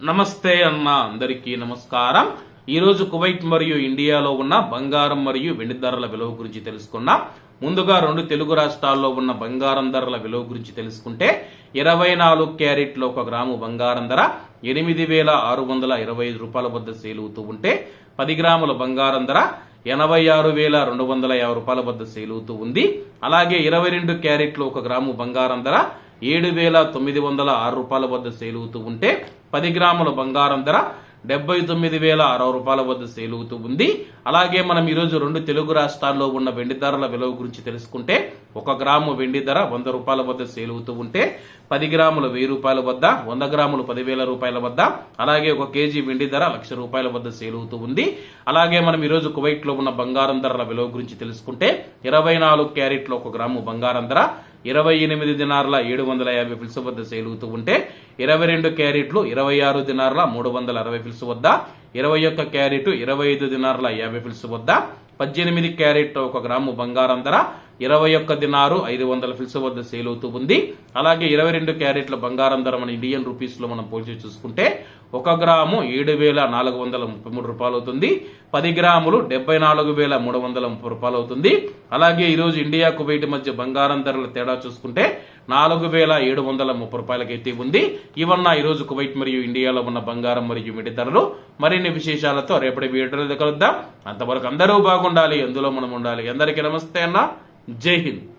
నమస్తే అన్న అందరికీ నమస్కారం. ఈరోజు కువైట్ మరియు ఇండియాలో ఉన్న బంగారం మరియు వెండి ధరల విలువ గురించి తెలుసుకున్నాం ముందుగా రెండు తెలుగు రాష్ట్రాల్లో ఉన్న బంగారం ధరల విలువ గురించి తెలుసుకుంటే ఇరవై నాలుగు క్యారెట్లు ఒక గ్రాము బంగారం ధర ఎనిమిది వేల ఆరు వందల ఇరవై ఐదు రూపాయల వద్ద సేల్ అవుతూ ఉంటే పది గ్రాముల బంగారం ధర ఎనభై ఆరు వేల రెండు వందల యాభై రూపాయల వద్ద సేల్ అవుతూ ఉంది. అలాగే ఇరవై రెండు క్యారెట్లు ఒక గ్రాము బంగారం ధర ఏడు వేల తొమ్మిది వందల ఆరు రూపాయల వద్ద సేల్ అవుతూ ఉంటే పది గ్రాముల బంగారం ధర డెబ్బై తొమ్మిది వేల అరవై రూపాయల వద్ద సేల్ అవుతూ ఉంది. అలాగే మనం ఈరోజు రెండు తెలుగు రాష్ట్రాల్లో ఉన్న వెండి ధరల విలువ గురించి తెలుసుకుంటే ఒక గ్రాము వెండి ధర వంద రూపాయల వద్ద సేల్ అవుతూ ఉంటే పది గ్రాములు వెయ్యి రూపాయల వద్ద వంద గ్రాములు పదివేల రూపాయల వద్ద అలాగే ఒక కేజీ వెండి ధర లక్ష రూపాయల వద్ద సేల్ అవుతూ ఉంది. అలాగే మనం ఈరోజు కువైట్లో ఉన్న బంగారం ధరల విలువ గురించి తెలుసుకుంటే ఇరవై నాలుగు క్యారెట్లు ఒక గ్రాము బంగారం ధర ఇరవై ఎనిమిది దినార్ల ఏడు వందల యాభై ఫిల్స్ వద్ద సేల్ అవుతూ ఉంటే ఇరవై రెండు క్యారెట్లు ఇరవై ఆరు దినార్ల మూడు వందల అరవై ఫిల్స్ వద్ద ఇరవై ఒక్క క్యారెట్ ఇరవై ఐదు దినార్ల యాభై ఫిల్స్ వద్ద పద్దెనిమిది క్యారెట్ ఒక గ్రాము బంగారం ధర ఇరవై ఒక్క దినారు ఐదు వందల ఫిల్స్ వద్ద సేల్ అవుతూ ఉంది. అలాగే ఇరవై రెండు క్యారెట్ల బంగారం ధర మన ఇండియన్ రూపీస్లో మనం పోల్చి చూసుకుంటే ఒక గ్రాము ఏడు వేల నాలుగు వందల ముప్పై మూడు రూపాయలు అవుతుంది. పది గ్రాములు డెబ్బై నాలుగు వేల మూడు వందల ముప్పై రూపాయలు అవుతుంది. అలాగే ఈరోజు ఇండియా కువైట్ మధ్య బంగారం ధరల తేడా చూసుకుంటే నాలుగు వేల ఏడు వందల ముప్పై రూపాయలకైతే ఉంది. ఇవన్న ఈరోజు కువైట్ మరియు ఇండియాలో ఉన్న బంగారం మరియు మిడి ధరలు. మరిన్ని విశేషాలతో రేపటి వీడియోలో కలుద్దాం. అంతవరకు అందరూ బాగుండాలి. అందులో మనం ఉండాలి. అందరికీ నమస్తే అన్న. जय हिंद।